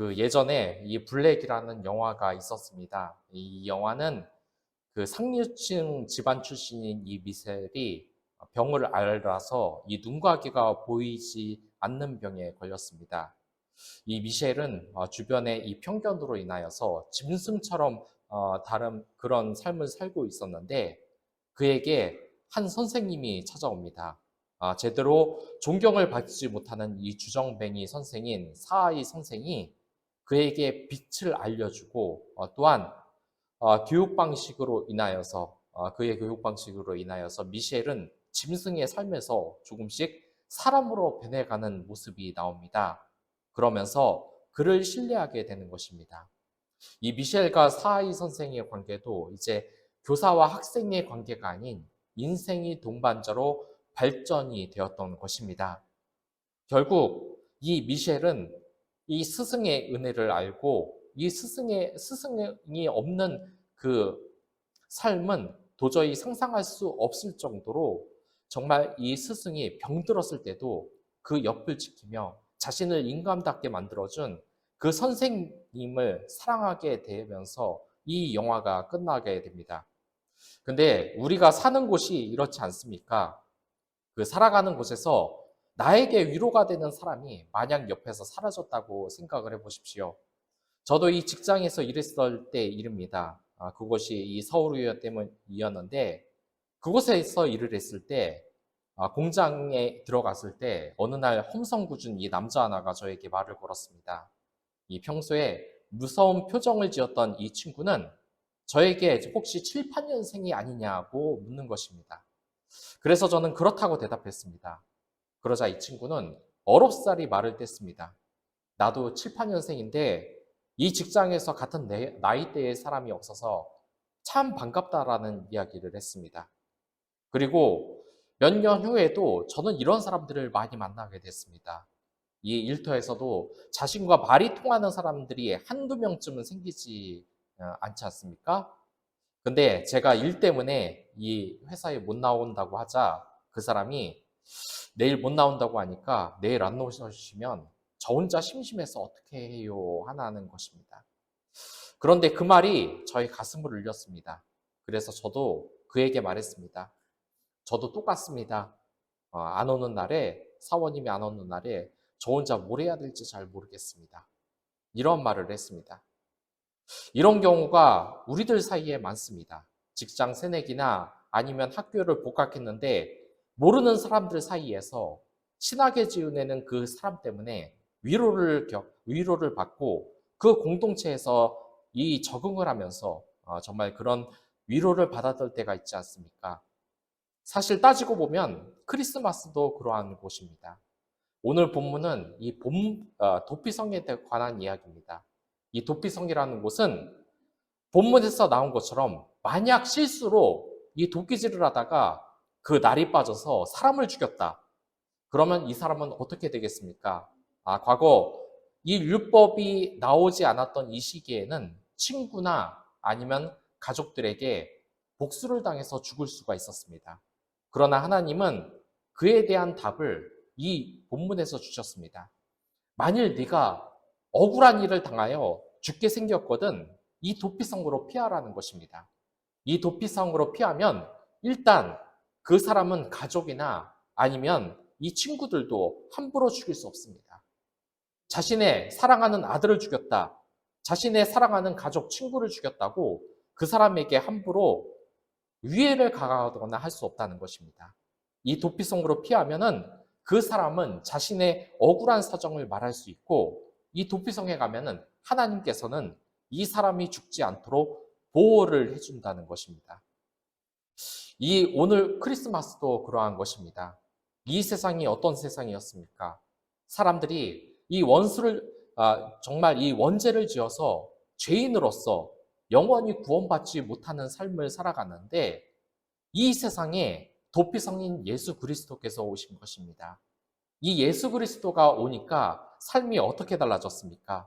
그 예전에 이 블랙이라는 영화가 있었습니다. 이 영화는 그 상류층 집안 출신인 이 미셀이 병을 앓아서 이 눈과 귀가 보이지 않는 병에 걸렸습니다. 이 미셸은 어, 주변의 이 편견으로 인하여서 짐승처럼 어, 다른 그런 삶을 살고 있었는데 그에게 한 선생님이 찾아옵니다. 아, 제대로 존경을 받지 못하는 이 주정뱅이 선생인 사하이 선생이 그에게 빛을 알려주고 어, 또한 어, 교육 방식으로 인하여서 어, 그의 교육 방식으로 인하여서 미셸은 짐승의 삶에서 조금씩 사람으로 변해가는 모습이 나옵니다. 그러면서 그를 신뢰하게 되는 것입니다. 이 미셸과 사하이 선생의 관계도 이제 교사와 학생의 관계가 아닌 인생이 동반자로 발전이 되었던 것입니다. 결국 이 미셸은 이 스승의 은혜를 알고 이 스승의 스승이 없는 그 삶은 도저히 상상할 수 없을 정도로 정말 이 스승이 병들었을 때도 그 옆을 지키며 자신을 인간답게 만들어준 그 선생님을 사랑하게 되면서 이 영화가 끝나게 됩니다. 근데 우리가 사는 곳이 이렇지 않습니까? 그 살아가는 곳에서 나에게 위로가 되는 사람이 만약 옆에서 사라졌다고 생각을 해보십시오. 저도 이 직장에서 일했을 때 일입니다. 아, 그것이 이 서울의회 때문이었는데 그곳에서 일을 했을 때 아, 공장에 들어갔을 때 어느 날 험성궂은 이 남자 하나가 저에게 말을 걸었습니다. 이 평소에 무서운 표정을 지었던 이 친구는 저에게 혹시 7, 8년생이 아니냐고 묻는 것입니다. 그래서 저는 그렇다고 대답했습니다. 그러자 이 친구는 어렵사리 말을 뗐습니다. 나도 7, 8년생인데 이 직장에서 같은 나이대의 사람이 없어서 참 반갑다라는 이야기를 했습니다. 그리고 몇 년 후에도 저는 이런 사람들을 많이 만나게 됐습니다. 이 일터에서도 자신과 말이 통하는 사람들이 한두 명쯤은 생기지 어, 않지 않습니까? 근데 제가 일 때문에 이 회사에 못 나온다고 하자 그 사람이 내일 못 나온다고 하니까 내일 안 나오시면 저 혼자 심심해서 어떻게 해요? 하나는 것입니다. 그런데 그 말이 저희 가슴을 울렸습니다. 그래서 저도 그에게 말했습니다. 저도 똑같습니다. 어, 안 오는 날에 사원님이 안 오는 날에 저 혼자 뭘 해야 될지 잘 모르겠습니다. 이런 말을 했습니다. 이런 경우가 우리들 사이에 많습니다. 직장 새내기나 아니면 학교를 복학했는데 모르는 사람들 사이에서 친하게 지어내는 그 사람 때문에 위로를 겪, 위로를 받고 그 공동체에서 이 적응을 하면서 어, 정말 그런 위로를 받았을 때가 있지 않습니까? 사실 따지고 보면 크리스마스도 그러한 곳입니다. 오늘 본문은 이 봄, 어, 도피성에 관한 이야기입니다. 이 도피성이라는 곳은 본문에서 나온 것처럼 만약 실수로 이 도끼질을 하다가 그 날이 빠져서 사람을 죽였다. 그러면 이 사람은 어떻게 되겠습니까? 아, 과거 이 율법이 나오지 않았던 이 시기에는 친구나 아니면 가족들에게 복수를 당해서 죽을 수가 있었습니다. 그러나 하나님은 그에 대한 답을 이 본문에서 주셨습니다. 만일 네가 억울한 일을 당하여 죽게 생겼거든 이 도피성으로 피하라는 것입니다. 이 도피성으로 피하면 일단 그 사람은 가족이나 아니면 이 친구들도 함부로 죽일 수 없습니다. 자신의 사랑하는 아들을 죽였다. 자신의 사랑하는 가족, 친구를 죽였다고 그 사람에게 함부로 위해를 가하거나 할 수 없다는 것입니다. 이 도피성으로 피하면은 그 사람은 자신의 억울한 사정을 말할 수 있고 이 도피성에 가면은 하나님께서는 이 사람이 죽지 않도록 보호를 해준다는 것입니다. 이 오늘 크리스마스도 그러한 것입니다. 이 세상이 어떤 세상이었습니까? 사람들이 이 원수를 아, 정말 이 원죄를 지어서 죄인으로서 영원히 구원받지 못하는 삶을 살아가는데 이 세상에 도피성인 예수 그리스도께서 오신 것입니다. 이 예수 그리스도가 오니까 삶이 어떻게 달라졌습니까?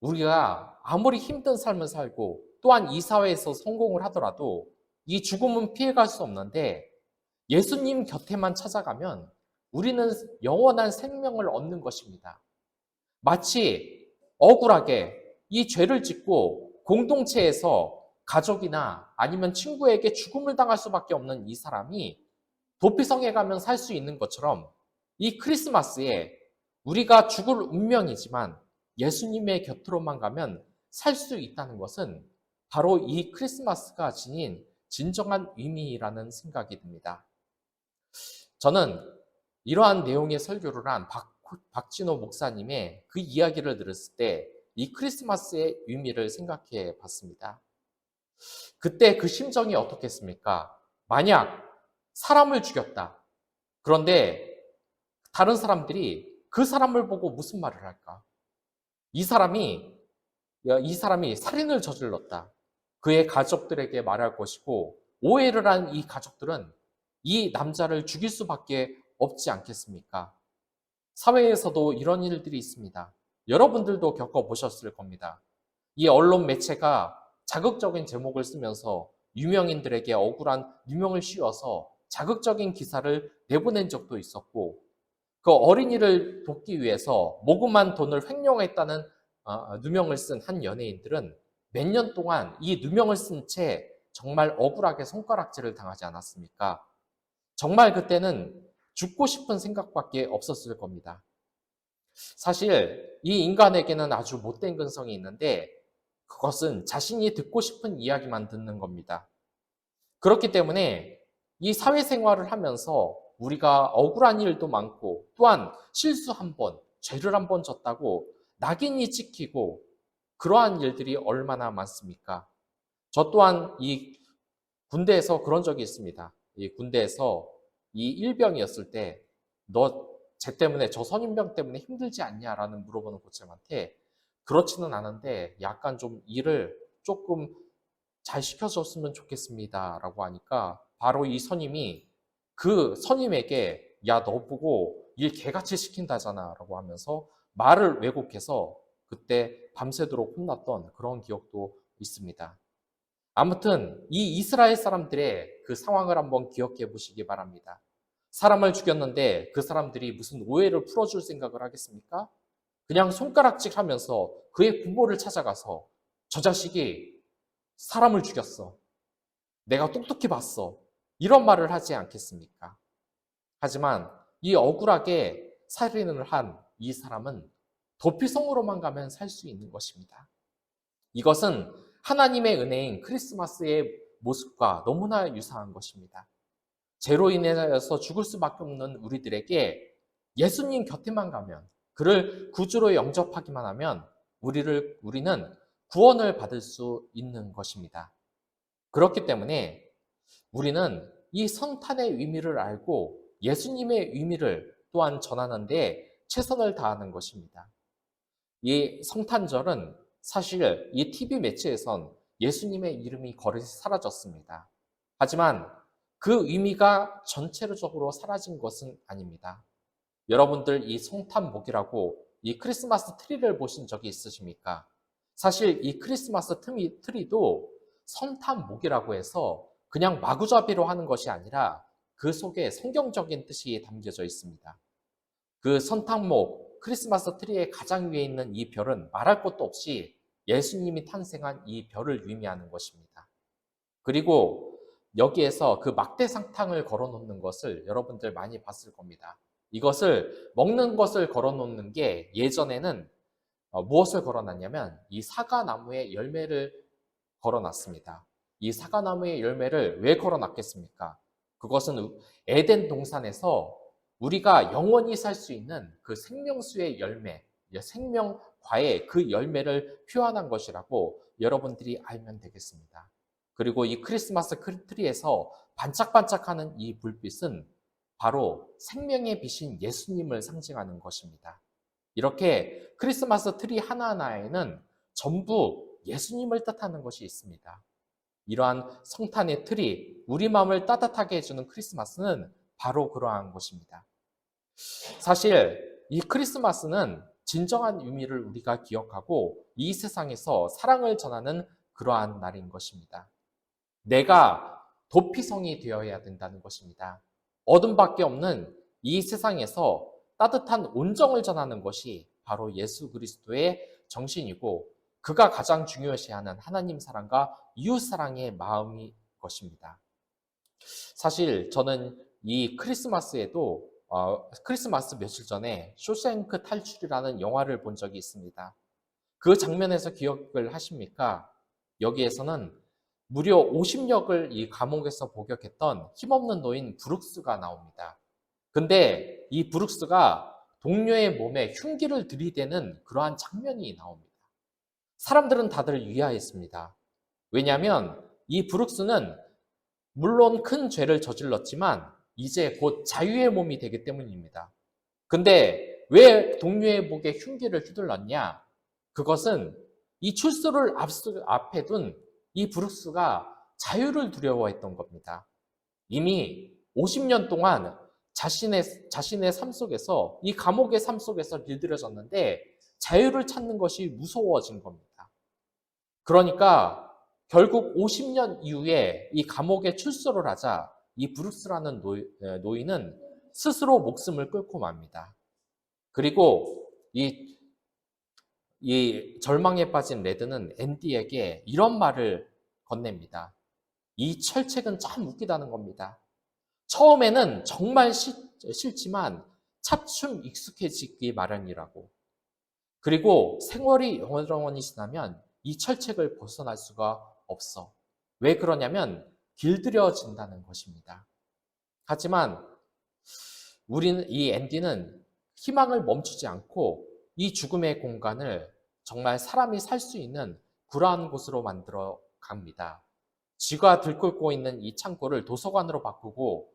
우리가 아무리 힘든 삶을 살고 또한 이 사회에서 성공을 하더라도 이 죽음은 피해갈 수 없는데 예수님 곁에만 찾아가면 우리는 영원한 생명을 얻는 것입니다. 마치 억울하게 이 죄를 짓고 공동체에서 가족이나 아니면 친구에게 죽음을 당할 수밖에 없는 이 사람이 도피성에 가면 살 수 있는 것처럼 이 크리스마스에 우리가 죽을 운명이지만 예수님의 곁으로만 가면 살 수 있다는 것은 바로 이 크리스마스가 지닌 진정한 의미라는 생각이 듭니다. 저는 이러한 내용의 설교를 한 박, 박진호 목사님의 그 이야기를 들었을 때 이 크리스마스의 의미를 생각해 봤습니다. 그때 그 심정이 어떻겠습니까? 만약 사람을 죽였다. 그런데 다른 사람들이 그 사람을 보고 무슨 말을 할까? 이 사람이 이 사람이 살인을 저질렀다. 그의 가족들에게 말할 것이고 오해를 한 이 가족들은 이 남자를 죽일 수밖에 없지 않겠습니까? 사회에서도 이런 일들이 있습니다. 여러분들도 겪어보셨을 겁니다. 이 언론 매체가 자극적인 제목을 쓰면서 유명인들에게 억울한 유명을 씌워서 자극적인 기사를 내보낸 적도 있었고 그 어린이를 돕기 위해서 모금한 돈을 횡령했다는 어, 누명을 쓴 한 연예인들은 몇 년 동안 이 누명을 쓴 채 정말 억울하게 손가락질을 당하지 않았습니까? 정말 그때는 죽고 싶은 생각밖에 없었을 겁니다. 사실 이 인간에게는 아주 못된 근성이 있는데 그것은 자신이 듣고 싶은 이야기만 듣는 겁니다. 그렇기 때문에 이 사회생활을 하면서 우리가 억울한 일도 많고 또한 실수 한 번, 죄를 한 번 졌다고 낙인이 찍히고 그러한 일들이 얼마나 많습니까? 저 또한 이 군대에서 그런 적이 있습니다. 이 군대에서 이 일병이었을 때 너 쟤 때문에 저 선임병 때문에 힘들지 않냐라는 물어보는 고참한테 그렇지는 않은데 약간 좀 일을 조금 잘 시켜줬으면 좋겠습니다라고 하니까 바로 이 선임이 그 선임에게 야 너 보고 일 개같이 시킨다잖아라고 하면서 말을 왜곡해서 그때 밤새도록 혼났던 그런 기억도 있습니다. 아무튼 이 이스라엘 사람들의 그 상황을 한번 기억해 보시기 바랍니다. 사람을 죽였는데 그 사람들이 무슨 오해를 풀어줄 생각을 하겠습니까? 그냥 손가락질 하면서 그의 부모를 찾아가서 저 자식이 사람을 죽였어. 내가 똑똑히 봤어. 이런 말을 하지 않겠습니까? 하지만 이 억울하게 살인을 한 이 사람은 도피성으로만 가면 살 수 있는 것입니다. 이것은 하나님의 은혜인 크리스마스의 모습과 너무나 유사한 것입니다. 죄로 인해서 죽을 수밖에 없는 우리들에게 예수님 곁에만 가면 그를 구주로 영접하기만 하면 우리를 우리는 구원을 받을 수 있는 것입니다. 그렇기 때문에 우리는 이 성탄의 의미를 알고 예수님의 의미를 또한 전하는데 최선을 다하는 것입니다. 이 성탄절은 사실 이 TV 매체에선 예수님의 이름이 거의 사라졌습니다. 하지만 그 의미가 전체적으로 사라진 것은 아닙니다. 여러분들 이 성탄목이라고 이 크리스마스 트리를 보신 적이 있으십니까? 사실 이 크리스마스 트리, 트리도 성탄목이라고 해서 그냥 마구잡이로 하는 것이 아니라 그 속에 성경적인 뜻이 담겨져 있습니다. 그 선탕목, 크리스마스 트리의 가장 위에 있는 이 별은 말할 것도 없이 예수님이 탄생한 이 별을 의미하는 것입니다. 그리고 여기에서 그 막대 상탕을 걸어 놓는 것을 여러분들 많이 봤을 겁니다. 이것을 먹는 것을 걸어 놓는 게 예전에는 어, 무엇을 걸어 놨냐면 이 사과나무의 열매를 걸어 놨습니다. 이 사과나무의 열매를 왜 걸어 놨겠습니까? 그것은 에덴 동산에서 우리가 영원히 살 수 있는 그 생명수의 열매, 생명과의 그 열매를 표현한 것이라고 여러분들이 알면 되겠습니다. 그리고 이 크리스마스 트리에서 반짝반짝하는 이 불빛은 바로 생명의 빛인 예수님을 상징하는 것입니다. 이렇게 크리스마스 트리 하나하나에는 전부 예수님을 뜻하는 것이 있습니다. 이러한 성탄의 틀이 우리 마음을 따뜻하게 해주는 크리스마스는 바로 그러한 것입니다. 사실 이 크리스마스는 진정한 의미를 우리가 기억하고 이 세상에서 사랑을 전하는 그러한 날인 것입니다. 내가 도피성이 되어야 된다는 것입니다. 어둠밖에 없는 이 세상에서 따뜻한 온정을 전하는 것이 바로 예수 그리스도의 정신이고 그가 가장 중요시하는 하나님 사랑과 이웃 사랑의 마음이 것입니다. 사실 저는 이 크리스마스에도 어, 크리스마스 며칠 전에 쇼생크 탈출이라는 영화를 본 적이 있습니다. 그 장면에서 기억을 하십니까? 여기에서는 무려 50역을 이 감옥에서 복역했던 힘없는 노인 브룩스가 나옵니다. 근데 이 브룩스가 동료의 몸에 흉기를 들이대는 그러한 장면이 나옵니다. 사람들은 다들 위하했습니다. 왜냐하면 이 브룩스는 물론 큰 죄를 저질렀지만 이제 곧 자유의 몸이 되기 때문입니다. 근데 왜 동료의 목에 흉기를 휘둘렀냐? 그것은 이 출소를 앞에 둔 이 브룩스가 자유를 두려워했던 겁니다. 이미 50년 동안 자신의, 자신의 삶 속에서, 이 감옥의 삶 속에서 길들여졌는데 자유를 찾는 것이 무서워진 겁니다. 그러니까 결국 50년 이후에 이 감옥에 출소를 하자 이 브룩스라는 노인 은 스스로 목숨을 끊고 맙니다. 그리고 이, 이 절망에 빠진 레드는 앤디에게 이런 말을 건넵니다. 이 철책은 참 웃기다는 겁니다. 처음에는 정말 싫, 싫지만 차츰 익숙해지기 마련이라고. 그리고 생활이 영원히 지나면 이 철책을 벗어날 수가 없어. 왜 그러냐면 길들여진다는 것입니다. 하지만 우리는 이 앤디는 희망을 멈추지 않고 이 죽음의 공간을 정말 사람이 살 수 있는 그러한 곳으로 만들어 갑니다. 쥐가 들끓고 있는 이 창고를 도서관으로 바꾸고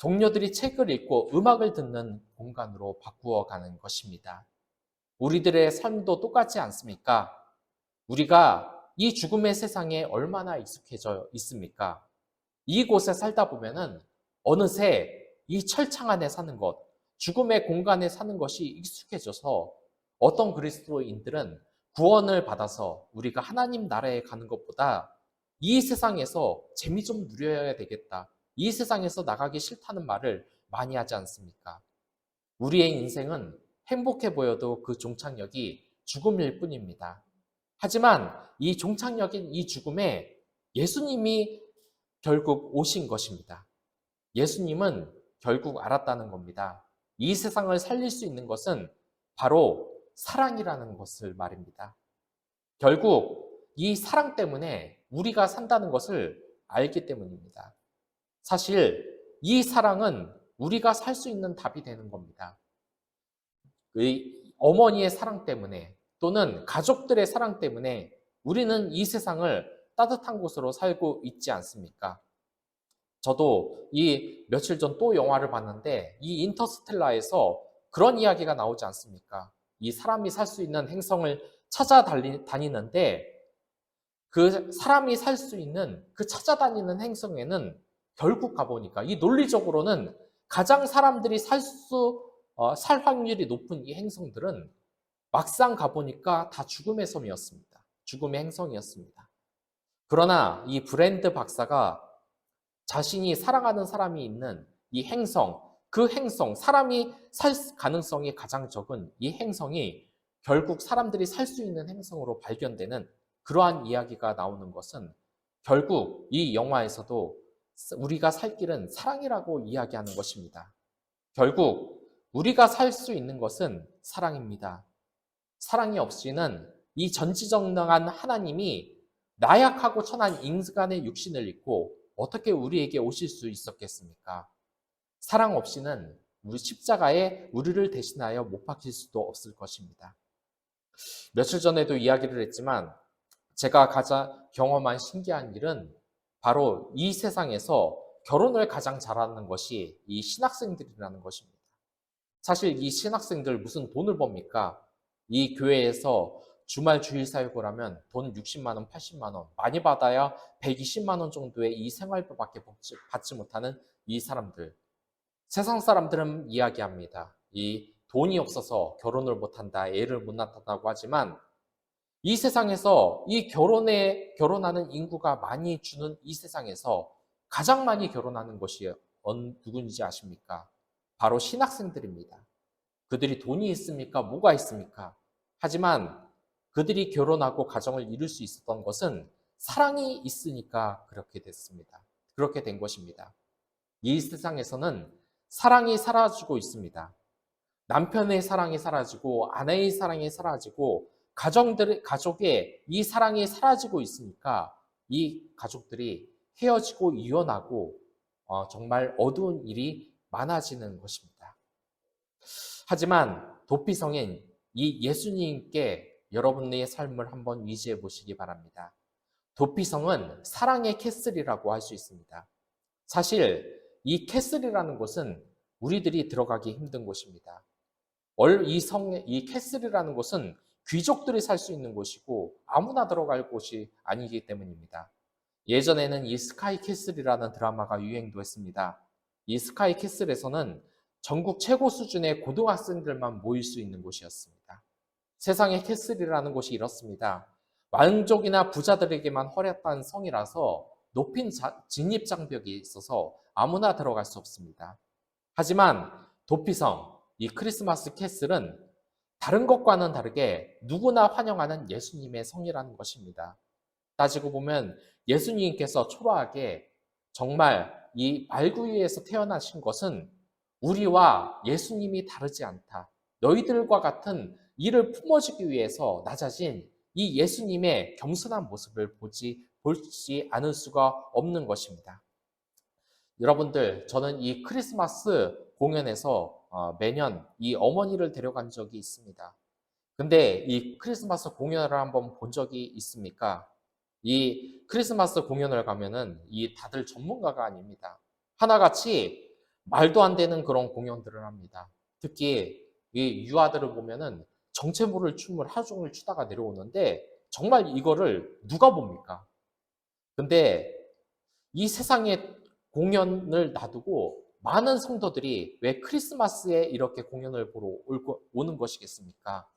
동료들이 책을 읽고 음악을 듣는 공간으로 바꾸어 가는 것입니다. 우리들의 삶도 똑같지 않습니까? 우리가 이 죽음의 세상에 얼마나 익숙해져 있습니까? 이곳에 살다 보면은 어느새 이 철창 안에 사는 것, 죽음의 공간에 사는 것이 익숙해져서 어떤 그리스도인들은 구원을 받아서 우리가 하나님 나라에 가는 것보다 이 세상에서 재미 좀 누려야 되겠다. 이 세상에서 나가기 싫다는 말을 많이 하지 않습니까? 우리의 인생은 행복해 보여도 그 종착역이 죽음일 뿐입니다. 하지만 이 종착역인 이 죽음에 예수님이 결국 오신 것입니다. 예수님은 결국 알았다는 겁니다. 이 세상을 살릴 수 있는 것은 바로 사랑이라는 것을 말입니다. 결국 이 사랑 때문에 우리가 산다는 것을 알기 때문입니다. 사실 이 사랑은 우리가 살 수 있는 답이 되는 겁니다. 어머니의 사랑 때문에 또는 가족들의 사랑 때문에 우리는 이 세상을 따뜻한 곳으로 살고 있지 않습니까? 저도 이 며칠 전 또 영화를 봤는데 이 인터스텔라에서 그런 이야기가 나오지 않습니까? 이 사람이 살 수 있는 행성을 찾아다니는데 그 사람이 살 수 있는 그 찾아다니는 행성에는 결국 가보니까 이 논리적으로는 가장 사람들이 살 수, 어, 살 확률이 높은 이 행성들은 막상 가보니까 다 죽음의 섬이었습니다. 죽음의 행성이었습니다. 그러나 이 브랜드 박사가 자신이 사랑하는 사람이 있는 이 행성, 그 행성, 사람이 살 가능성이 가장 적은 이 행성이 결국 사람들이 살 수 있는 행성으로 발견되는 그러한 이야기가 나오는 것은 결국 이 영화에서도 우리가 살 길은 사랑이라고 이야기하는 것입니다. 결국 우리가 살 수 있는 것은 사랑입니다. 사랑이 없이는 이 전지전능한 하나님이 나약하고 천한 인간의 육신을 입고 어떻게 우리에게 오실 수 있었겠습니까? 사랑 없이는 우리 십자가에 우리를 대신하여 못 박힐 수도 없을 것입니다. 며칠 전에도 이야기를 했지만 제가 가장 경험한 신기한 일은 바로 이 세상에서 결혼을 가장 잘하는 것이 이 신학생들이라는 것입니다. 사실 이 신학생들 무슨 돈을 법니까? 이 교회에서 주말 주일 하면 돈 60만 원, 80만 원, 많이 받아야 120만 원 정도의 이 생활비밖에 받지 못하는 이 사람들. 세상 사람들은 이야기합니다. 이 돈이 없어서 결혼을 못한다, 애를 못 낳는다고 하지만 이 세상에서 이 결혼에 결혼하는 인구가 많이 주는 이 세상에서 가장 많이 결혼하는 것이 누군지 아십니까? 바로 신학생들입니다. 그들이 돈이 있습니까? 뭐가 있습니까? 하지만 그들이 결혼하고 가정을 이룰 수 있었던 것은 사랑이 있으니까 그렇게 됐습니다. 그렇게 된 것입니다. 이 세상에서는 사랑이 사라지고 있습니다. 남편의 사랑이 사라지고 아내의 사랑이 사라지고 가정들 가족의 이 사랑이 사라지고 있으니까 이 가족들이 헤어지고 이혼하고 어, 정말 어두운 일이 많아지는 것입니다. 하지만 도피성인 이 예수님께 여러분의 삶을 한번 위지해 보시기 바랍니다. 도피성은 사랑의 캐슬이라고 할 수 있습니다. 사실 이 캐슬이라는 곳은 우리들이 들어가기 힘든 곳입니다. 이 성, 이 캐슬이라는 곳은 귀족들이 살 수 있는 곳이고 아무나 들어갈 곳이 아니기 때문입니다. 예전에는 이 스카이 캐슬이라는 드라마가 유행도 했습니다. 이 스카이 캐슬에서는 전국 최고 수준의 고등학생들만 모일 수 있는 곳이었습니다. 세상의 캐슬이라는 곳이 이렇습니다. 왕족이나 부자들에게만 허락한 성이라서 높인 진입 장벽이 있어서 아무나 들어갈 수 없습니다. 하지만 도피성, 이 크리스마스 캐슬은 다른 것과는 다르게 누구나 환영하는 예수님의 성이라는 것입니다. 따지고 보면 예수님께서 초라하게 정말 이 말구유에서 태어나신 것은 우리와 예수님이 다르지 않다. 너희들과 같은 이를 품어주기 위해서 나 자신 이 예수님의 겸손한 모습을 보지 볼지 않을 수가 없는 것입니다. 여러분들, 저는 이 크리스마스 공연에서 어, 매년 이 어머니를 데려간 적이 있습니다. 근데 이 크리스마스 공연을 한번 본 적이 있습니까? 이 크리스마스 공연을 가면은 이 다들 전문가가 아닙니다. 하나같이 말도 안 되는 그런 공연들을 합니다. 특히 이 유아들을 보면은 정체 모를 춤을 하루 종일 추다가 내려오는데 정말 이거를 누가 봅니까? 근데 이 세상에 공연을 놔두고 많은 성도들이 왜 크리스마스에 이렇게 공연을 보러 오는 것이겠습니까?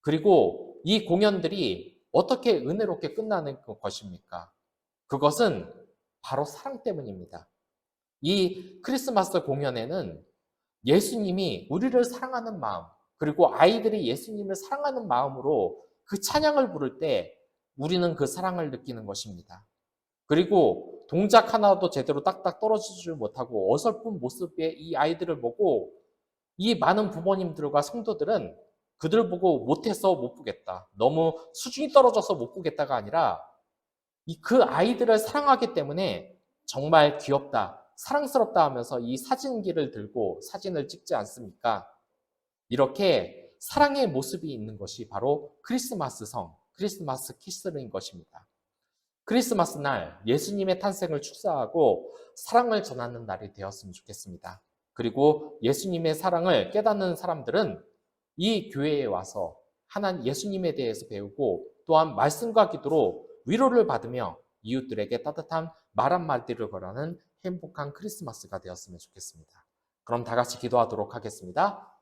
그리고 이 공연들이 어떻게 은혜롭게 끝나는 것입니까? 그것은 바로 사랑 때문입니다. 이 크리스마스 공연에는 예수님이 우리를 사랑하는 마음, 그리고 아이들이 예수님을 사랑하는 마음으로 그 찬양을 부를 때 우리는 그 사랑을 느끼는 것입니다. 그리고 동작 하나도 제대로 딱딱 떨어지지 못하고 어설픈 모습의 이 아이들을 보고 이 많은 부모님들과 성도들은 그들 보고 못해서 못 보겠다. 너무 수준이 떨어져서 못 보겠다가 아니라 그 아이들을 사랑하기 때문에 정말 귀엽다, 사랑스럽다 하면서 이 사진기를 들고 사진을 찍지 않습니까? 이렇게 사랑의 모습이 있는 것이 바로 크리스마스 성, 크리스마스 키스인 것입니다. 크리스마스 날 예수님의 탄생을 축사하고 사랑을 전하는 날이 되었으면 좋겠습니다. 그리고 예수님의 사랑을 깨닫는 사람들은 이 교회에 와서 하나님 예수님에 대해서 배우고 또한 말씀과 기도로 위로를 받으며 이웃들에게 따뜻한 말 한마디를 걸어는 행복한 크리스마스가 되었으면 좋겠습니다. 그럼 다 같이 기도하도록 하겠습니다.